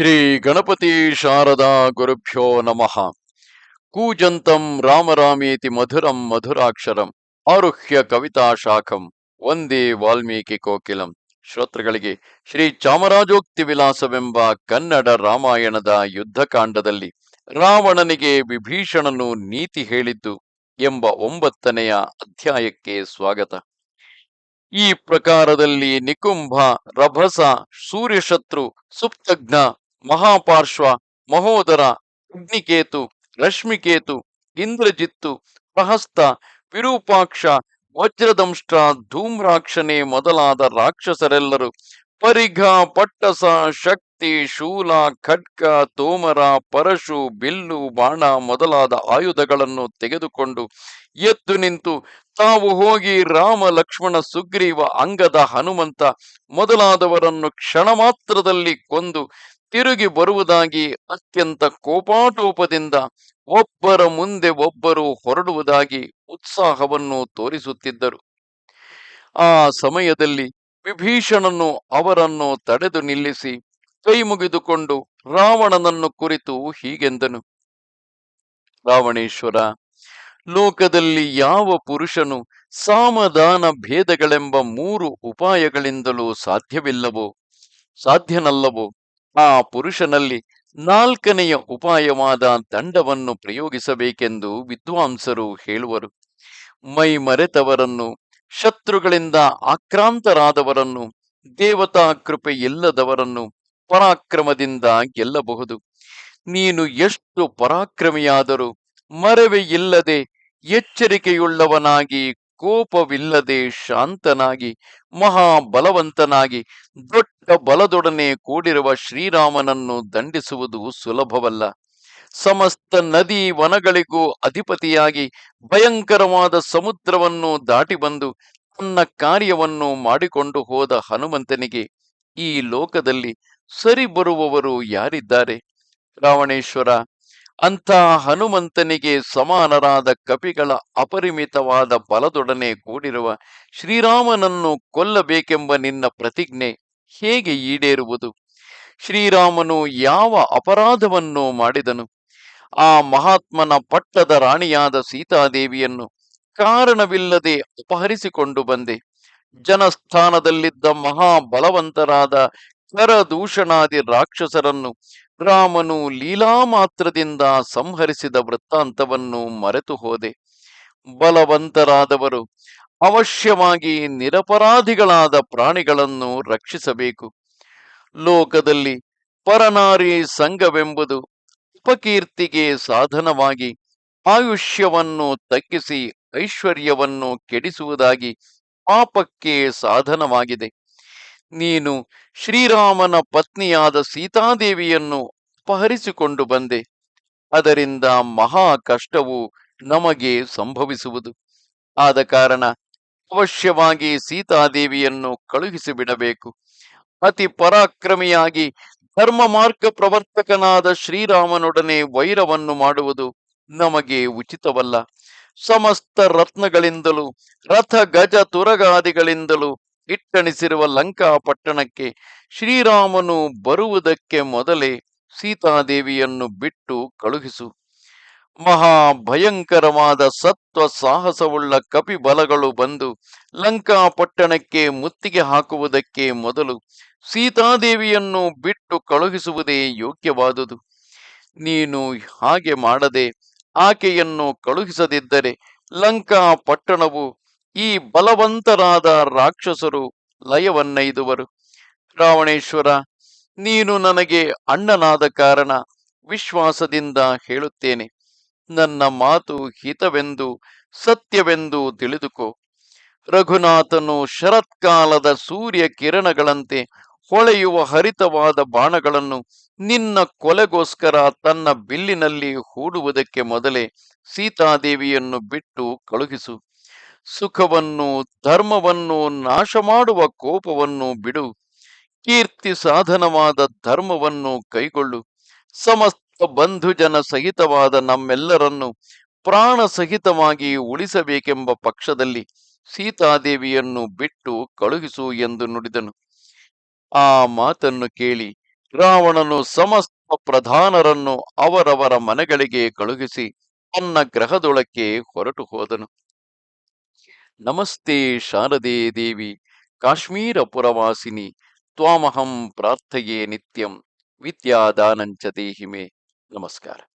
ಶ್ರೀ ಗಣಪತಿ ಶಾರದಾ ಗುರುಭ್ಯೋ ನಮಃ. ಕೂಜಂತಂ ರಾಮರಾಮೇತಿ ಮಧುರಂ ಮಧುರಾಕ್ಷರಂ ಆರುಹ್ಯ ಕವಿತಾ ಶಾಖಂ ಒಂದೇ ವಾಲ್ಮೀಕಿ ಕೋಕಿಲಂ. ಶ್ರೋತೃಗಳಿಗೆ ಶ್ರೀ ಚಾಮರಾಜೋಕ್ತಿ ವಿಲಾಸವೆಂಬ ಕನ್ನಡ ರಾಮಾಯಣದ ಯುದ್ಧಕಾಂಡದಲ್ಲಿ ರಾವಣನಿಗೆ ವಿಭೀಷಣನು ನೀತಿ ಹೇಳಿದ್ದು ಎಂಬ ಒಂಬತ್ತನೆಯ ಅಧ್ಯಾಯಕ್ಕೆ ಸ್ವಾಗತ. ಈ ಪ್ರಕಾರದಲ್ಲಿ ನಿಕುಂಭ, ರಭಸ, ಸೂರ್ಯಶತ್ರು ಸುಪ್ತಘ್ನ ಮಹಾಪಾರ್ಶ್ವ ಮಹೋದರ ಅಗ್ನಿಕೇತು ರಶ್ಮಿಕೇತು ಇಂದ್ರಜಿತ್ತು ಪ್ರಹಸ್ತ ವಿರೂಪಾಕ್ಷ ವಜ್ರದಂಷ್ಟ ಧೂಮ್ರಾಕ್ಷನೇ ಮೊದಲಾದ ರಾಕ್ಷಸರೆಲ್ಲರೂ ಪರಿಘ ಪಟ್ಟಸ ಶಕ್ತಿ ಶೂಲ ಖಡ್ಗ ತೋಮರ ಪರಶು ಬಿಲ್ಲು ಬಾಣ ಮೊದಲಾದ ಆಯುಧಗಳನ್ನು ತೆಗೆದುಕೊಂಡು ಎದ್ದು ನಿಂತು ತಾವು ಹೋಗಿ ರಾಮ ಲಕ್ಷ್ಮಣ ಸುಗ್ರೀವ ಅಂಗದ ಹನುಮಂತ ಮೊದಲಾದವರನ್ನು ಕ್ಷಣ ಮಾತ್ರದಲ್ಲಿ ಕೊಂದು ತಿರುಗಿ ಬರುವುದಾಗಿ ಅತ್ಯಂತ ಕೋಪಾಟೋಪದಿಂದ ಒಬ್ಬರ ಮುಂದೆ ಒಬ್ಬರು ಹೊರಡುವುದಾಗಿ ಉತ್ಸಾಹವನ್ನು ತೋರಿಸುತ್ತಿದ್ದರು. ಆ ಸಮಯದಲ್ಲಿ ವಿಭೀಷಣನು ಅವರನ್ನು ತಡೆದು ನಿಲ್ಲಿಸಿ ಕೈ ಮುಗಿದುಕೊಂಡು ರಾವಣನನ್ನು ಕುರಿತು ಹೀಗೆಂದನು. ರಾವಣೇಶ್ವರ, ಲೋಕದಲ್ಲಿ ಯಾವ ಪುರುಷನು ಸಾಮದಾನ ಭೇದಗಳೆಂಬ ಮೂರು ಉಪಾಯಗಳಿಂದಲೂ ಸಾಧ್ಯವಿಲ್ಲವೋ, ಸಾಧ್ಯನಲ್ಲವೋ, ಆ ಪುರುಷನಲ್ಲಿ ನಾಲ್ಕನೆಯ ಉಪಾಯವಾದ ದಂಡವನ್ನು ಪ್ರಯೋಗಿಸಬೇಕೆಂದು ವಿದ್ವಾಂಸರು ಹೇಳುವರು. ಮೈ ಮರೆತವರನ್ನು ಶತ್ರುಗಳಿಂದ ಆಕ್ರಾಂತರಾದವರನ್ನು, ದೇವತಾ ಕೃಪೆ ಇಲ್ಲದವರನ್ನು ಪರಾಕ್ರಮದಿಂದ ಗೆಲ್ಲಬಹುದು. ನೀನು ಎಷ್ಟು ಪರಾಕ್ರಮಿಯಾದರೂ ಮರವೆ ಇಲ್ಲದೆ ಎಚ್ಚರಿಕೆಯುಳ್ಳವನಾಗಿ, ಕೋಪವಿಲ್ಲದೆ ಶಾಂತನಾಗಿ, ಮಹಾಬಲವಂತನಾಗಿ, ದೊಡ್ಡ ಬಲದೊಡನೆ ಕೂಡಿರುವ ಶ್ರೀರಾಮನನ್ನು ದಂಡಿಸುವುದು ಸುಲಭವಲ್ಲ. ಸಮಸ್ತ ನದಿ ವನಗಳಿಗೂ ಅಧಿಪತಿಯಾಗಿ ಭಯಂಕರವಾದ ಸಮುದ್ರವನ್ನು ದಾಟಿ ಬಂದು ತನ್ನ ಕಾರ್ಯವನ್ನು ಮಾಡಿಕೊಂಡು ಹೋದ ಹನುಮಂತನಿಗೆ ಈ ಲೋಕದಲ್ಲಿ ಸರಿ ಬರುವವರು ಯಾರಿದ್ದಾರೆ? ರಾವಣೇಶ್ವರ, ಅಂಥ ಹನುಮಂತನಿಗೆ ಸಮಾನರಾದ ಕಪಿಗಳ ಅಪರಿಮಿತವಾದ ಬಲದೊಡನೆ ಕೂಡಿರುವ ಶ್ರೀರಾಮನನ್ನು ಕೊಲ್ಲಬೇಕೆಂಬ ನಿನ್ನ ಪ್ರತಿಜ್ಞೆ ಹೇಗೆ ಈಡೇರುವುದು? ಶ್ರೀರಾಮನು ಯಾವ ಅಪರಾಧವನ್ನು ಮಾಡಿದನು? ಆ ಮಹಾತ್ಮನ ಪಟ್ಟದ ರಾಣಿಯಾದ ಸೀತಾದೇವಿಯನ್ನು ಕಾರಣವಿಲ್ಲದೆ ಅಪಹರಿಸಿಕೊಂಡು ಬಂದೆ. ಜನಸ್ಥಾನದಲ್ಲಿದ್ದ ಮಹಾಬಲವಂತರಾದ ಕರದೂಷಣಾದಿ ರಾಕ್ಷಸರನ್ನು ರಾಮನು ಲೀಲಾ ಮಾತ್ರದಿಂದ ಸಂಹರಿಸಿದ ವೃತ್ತಾಂತವನ್ನು ಮರೆತು ಹೋದೆ. ಬಲವಂತರಾದವರು ಅವಶ್ಯವಾಗಿ ನಿರಪರಾಧಿಗಳಾದ ಪ್ರಾಣಿಗಳನ್ನು ರಕ್ಷಿಸಬೇಕು. ಲೋಕದಲ್ಲಿ ಪರನಾರಿ ಸಂಘವೆಂಬುದು ಉಪಕೀರ್ತಿಗೆ ಸಾಧನವಾಗಿ ಆಯುಷ್ಯವನ್ನು ತಗ್ಗಿಸಿ ಐಶ್ವರ್ಯವನ್ನು ಕೆಡಿಸುವುದಾಗಿ ಪಾಪಕ್ಕೆ ಸಾಧನವಾಗಿದೆ. ನೀನು ಶ್ರೀರಾಮನ ಪತ್ನಿಯಾದ ಸೀತಾದೇವಿಯನ್ನು ಅಪಹರಿಸಿಕೊಂಡು ಬಂದೆ. ಅದರಿಂದ ಮಹಾ ಕಷ್ಟವು ನಮಗೆ ಸಂಭವಿಸುವುದು. ಆದ ಕಾರಣ ಅವಶ್ಯವಾಗಿ ಸೀತಾದೇವಿಯನ್ನು ಕಳುಹಿಸಿಬಿಡಬೇಕು. ಅತಿ ಪರಾಕ್ರಮಿಯಾಗಿ ಧರ್ಮ ಮಾರ್ಗ ಪ್ರವರ್ತಕನಾದ ಶ್ರೀರಾಮನೊಡನೆ ವೈರವನ್ನು ಮಾಡುವುದು ನಮಗೆ ಉಚಿತವಲ್ಲ. ಸಮಸ್ತ ರತ್ನಗಳಿಂದಲೂ, ರಥ ಗಜ ತುರಗಾದಿಗಳಿಂದಲೂ ಇಟ್ಟಣಿಸಿರುವ ಲಂಕಾ ಪಟ್ಟಣಕ್ಕೆ ಶ್ರೀರಾಮನು ಬರುವುದಕ್ಕೆ ಮೊದಲೇ ಸೀತಾದೇವಿಯನ್ನು ಬಿಟ್ಟು ಕಳುಹಿಸು. ಮಹಾ ಭಯಂಕರವಾದ ಸತ್ವ ಸಾಹಸವುಳ್ಳ ಕಪಿ ಬಲಗಳು ಬಂದು ಲಂಕಾ ಪಟ್ಟಣಕ್ಕೆ ಮುತ್ತಿಗೆ ಹಾಕುವುದಕ್ಕೆ ಮೊದಲು ಸೀತಾದೇವಿಯನ್ನು ಬಿಟ್ಟು ಕಳುಹಿಸುವುದೇ ಯೋಗ್ಯವಾದುದು. ನೀನು ಹಾಗೆ ಮಾಡದೆ ಆಕೆಯನ್ನು ಕಳುಹಿಸದಿದ್ದರೆ ಲಂಕಾ ಪಟ್ಟಣವು ಈ ಬಲವಂತರಾದ ರಾಕ್ಷಸರು ಲಯವನ್ನೈದುವರು. ರಾವಣೇಶ್ವರ, ನೀನು ನನಗೆ ಅಣ್ಣನಾದ ಕಾರಣ ವಿಶ್ವಾಸದಿಂದ ಹೇಳುತ್ತೇನೆ. ನನ್ನ ಮಾತು ಹಿತವೆಂದು, ಸತ್ಯವೆಂದು ತಿಳಿದುಕೋ. ರಘುನಾಥನು ಶರತ್ಕಾಲದ ಸೂರ್ಯ ಕಿರಣಗಳಂತೆ ಹೊಳೆಯುವ ಹರಿತವಾದ ಬಾಣಗಳನ್ನು ನಿನ್ನ ಕೊಲೆಗೋಸ್ಕರ ತನ್ನ ಬಿಲ್ಲಿನಲ್ಲಿ ಹೂಡುವುದಕ್ಕೆ ಮೊದಲೇ ಸೀತಾದೇವಿಯನ್ನು ಬಿಟ್ಟು ಕಳುಹಿಸು. ಸುಖವನ್ನು, ಧರ್ಮವನ್ನು ನಾಶ ಮಾಡುವ ಕೋಪವನ್ನು ಬಿಡು. ಕೀರ್ತಿ ಸಾಧನವಾದ ಧರ್ಮವನ್ನು ಕೈಗೊಳ್ಳು. ಸಮಸ್ತ ಬಂಧುಜನ ಸಹಿತವಾದ ನಮ್ಮೆಲ್ಲರನ್ನು ಪ್ರಾಣ ಸಹಿತವಾಗಿ ಉಳಿಸಬೇಕೆಂಬ ಪಕ್ಷದಲ್ಲಿ ಸೀತಾದೇವಿಯನ್ನು ಬಿಟ್ಟು ಕಳುಹಿಸು ಎಂದು ನುಡಿದನು. ಆ ಮಾತನ್ನು ಕೇಳಿ ರಾವಣನು ಸಮಸ್ತ ಪ್ರಧಾನರನ್ನು ಅವರವರ ಮನೆಗಳಿಗೆ ಕಳುಹಿಸಿ ತನ್ನ ಗ್ರಹದೊಳಕ್ಕೆ ಹೊರಟು ಹೋದನು. ನಮಸ್ತೆ ಶಾರದೆ ದೇವಿ, ಕಾಶ್ಮೀರ ಪುರವಾಸಿನಿ, ತ್ವಾಮಹಂ ಪ್ರಾರ್ಥೆಯೇ ನಿತ್ಯಂ, ವಿದ್ಯಾದಾನಂಚ ದೇಹಿಮೆ. नमस्कार